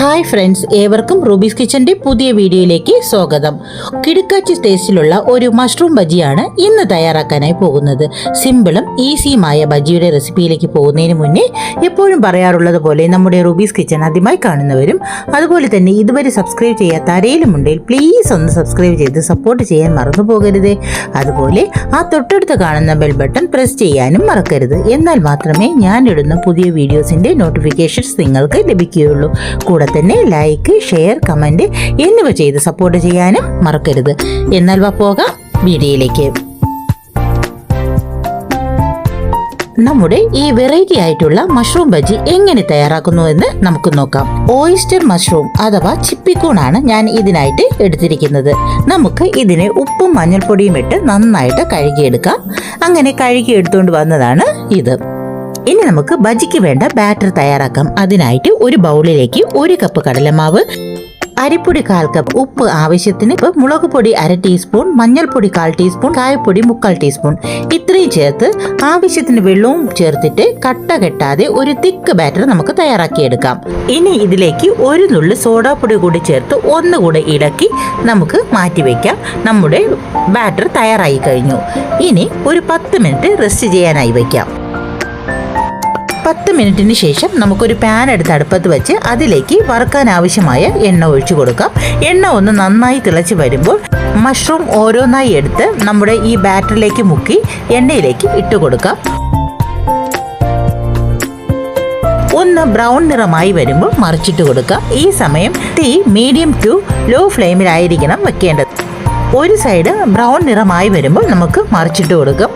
Hi friends ഏവർക്കും Ruby's കിച്ചന്റെ പുതിയ വീഡിയോയിലേക്ക് സ്വാഗതം. കിടുക്കാച്ചി ടേസ്റ്റിലുള്ള ഒരു മഷ്റൂം ബജിയാണ് ഇന്ന് തയ്യാറാക്കാനായി പോകുന്നത്. സിമ്പിളും ഈസിയുമായ ബജിയുടെ റെസിപ്പിയിലേക്ക് പോകുന്നതിന് മുന്നേ എപ്പോഴും പറയാറുള്ളത് പോലെ നമ്മുടെ റൂബീസ് കിച്ചൺ ആദ്യമായി കാണുന്നവരും അതുപോലെ തന്നെ ഇതുവരെ സബ്സ്ക്രൈബ് ചെയ്യാത്ത ആരെങ്കിലും ഉണ്ടെങ്കിൽ പ്ലീസ് ഒന്ന് സബ്സ്ക്രൈബ് ചെയ്ത് സപ്പോർട്ട് ചെയ്യാൻ മറന്നു പോകരുത്. അതുപോലെ ആ തൊട്ടടുത്ത് കാണുന്ന ബെൽ ബട്ടൺ പ്രസ് ചെയ്യാനും മറക്കരുത്. എന്നാൽ മാത്രമേ ഞാനിടുന്ന പുതിയ വീഡിയോസിന്റെ നോട്ടിഫിക്കേഷൻസ് നിങ്ങൾക്ക് ലഭിക്കുകയുള്ളൂ. കൂടെ തന്നെ ലൈക്ക് ഷെയർ കമന്റ് എന്നിവ ചെയ്ത് സപ്പോർട്ട് ചെയ്യാനും മറക്കരുത്. എന്നാൽ വാ പോകാം വീഡിയോയിലേക്ക്. നമ്മുടെ ഈ വെറൈറ്റി ആയിട്ടുള്ള മഷ്റൂം ബജി എങ്ങനെ തയ്യാറാക്കുന്നു എന്ന് നമുക്ക് നോക്കാം. ഓയിസ്റ്റർ മഷ്റൂം അഥവാ ചിപ്പിക്കൂണാണ് ഞാൻ ഇതിനായിട്ട് എടുത്തിരിക്കുന്നത്. നമുക്ക് ഇതിനെ ഉപ്പും മഞ്ഞൾപ്പൊടിയും ഇട്ട് നന്നായിട്ട് കഴുകിയെടുക്കാം. അങ്ങനെ കഴുകി എടുത്തുകൊണ്ട് വന്നതാണ് ഇത്. ഇനി നമുക്ക് ബജിക്ക് വേണ്ട ബാറ്റർ തയ്യാറാക്കാം. അതിനായിട്ട് ഒരു ബൗളിലേക്ക് ഒരു കപ്പ് കടലമാവ് അരിപ്പൊടി കാൽ കപ്പ് ഉപ്പ് ആവശ്യത്തിന് മുളക് പൊടി അര ടീസ്പൂൺ മഞ്ഞൾപ്പൊടി കാൽ ടീസ്പൂൺ കായപ്പൊടി മുക്കാൽ ടീസ്പൂൺ ഇത്രയും ചേർത്ത് ആവശ്യത്തിന് വെള്ളവും ചേർത്തിട്ട് കട്ട കെട്ടാതെ ഒരു തിക്ക് ബാറ്റർ നമുക്ക് തയ്യാറാക്കിയെടുക്കാം. ഇനി ഇതിലേക്ക് ഒരു നുള്ളു സോഡാപ്പൊടി കൂടി ചേർത്ത് ഒന്നുകൂടെ ഇളക്കി നമുക്ക് മാറ്റി വെക്കാം. നമ്മുടെ ബാറ്റർ തയ്യാറായി കഴിഞ്ഞു. ഇനി ഒരു പത്ത് മിനിറ്റ് റെസ്റ്റ് ചെയ്യാനായി വയ്ക്കാം പത്ത് മിനിറ്റിന് ശേഷം നമുക്കൊരു പാൻ എടുത്ത് അടുപ്പത്ത് വെച്ച് അതിലേക്ക് വറുക്കാൻ ആവശ്യമായ എണ്ണ ഒഴിച്ചു കൊടുക്കാം. എണ്ണ ഒന്ന് നന്നായി തിളച്ച് വരുമ്പോൾ മഷ്റൂം ഓരോന്നായി എടുത്ത് നമ്മുടെ ഈ ബാറ്ററിലേക്ക് മുക്കി എണ്ണയിലേക്ക് ഇട്ട് കൊടുക്കാം. ഒന്ന് ബ്രൗൺ നിറമായി വരുമ്പോൾ മറിച്ചിട്ട് കൊടുക്കാം. ഈ സമയം തീ മീഡിയം ടു ലോ ഫ്ലെയിമിലായിരിക്കണം വെക്കേണ്ടത്. ഒരു സൈഡ് ബ്രൗൺ നിറമായി വരുമ്പോൾ നമുക്ക് മറിച്ചിട്ട് കൊടുക്കാം.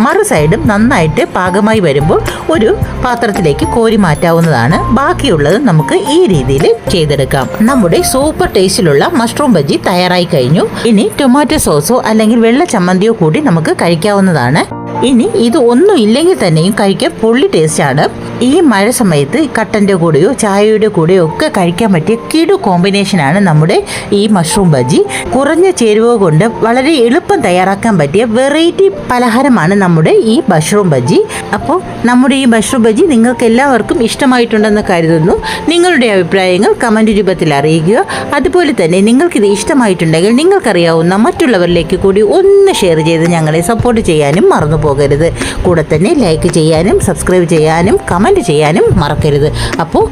മറു സൈഡും നന്നായിട്ട് പാകമായി വരുമ്പോൾ ഒരു പാത്രത്തിലേക്ക് കോരി മാറ്റാവുന്നതാണ്. ബാക്കിയുള്ളത് നമുക്ക് ഈ രീതിയിൽ ചെയ്തെടുക്കാം. നമ്മുടെ സൂപ്പർ ടേസ്റ്റിലുള്ള മഷ്റൂം ബജി തയ്യാറായി കഴിഞ്ഞു. ഇനി ടൊമാറ്റോ സോസോ അല്ലെങ്കിൽ വെള്ള ചമ്മന്തിയോ കൂടി നമുക്ക് കഴിക്കാവുന്നതാണ്. ഇനി ഇത് ഒന്നും ഇല്ലെങ്കിൽ തന്നെയും കഴിക്കാൻ പൊള്ളി ആണ്. ഈ മഴ സമയത്ത് കട്ടന്റെ കൂടെയോ ചായയുടെ കൂടെയോ ഒക്കെ കഴിക്കാൻ പറ്റിയ കിടു കോമ്പിനേഷനാണ് നമ്മുടെ ഈ മഷ്റൂം ബജി കുറഞ്ഞ ചേരുവ കൊണ്ട് വളരെ എളുപ്പം തയ്യാറാക്കാൻ പറ്റിയ വെറൈറ്റി പലഹാരമാണ് നമ്മുടെ ഈ മഷ്റൂം ബജി അപ്പോൾ നമ്മുടെ ഈ മഷ്റൂം ബജി നിങ്ങൾക്ക് എല്ലാവർക്കും ഇഷ്ടമായിട്ടുണ്ടെന്ന് കരുതുന്നു. നിങ്ങളുടെ അഭിപ്രായങ്ങൾ കമന്റ് രൂപത്തിൽ അറിയിക്കുക. അതുപോലെ തന്നെ നിങ്ങൾക്കിത് ഇഷ്ടമായിട്ടുണ്ടെങ്കിൽ നിങ്ങൾക്കറിയാവുന്ന മറ്റുള്ളവരിലേക്ക് കൂടി ഒന്ന് ഷെയർ ചെയ്ത് ഞങ്ങളെ സപ്പോർട്ട് ചെയ്യാനും മറന്നു പോകരുത്. കൂടെ തന്നെ ലൈക്ക് ചെയ്യാനും സബ്സ്ക്രൈബ് ചെയ്യാനും കമന്റ് ചെയ്യാനും മറക്കരുത്. അപ്പോൾ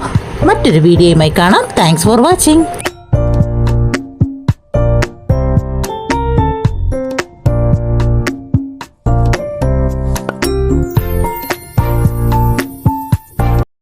മറ്റൊരു വീഡിയോയുമായി കാണാം. Thanks for watching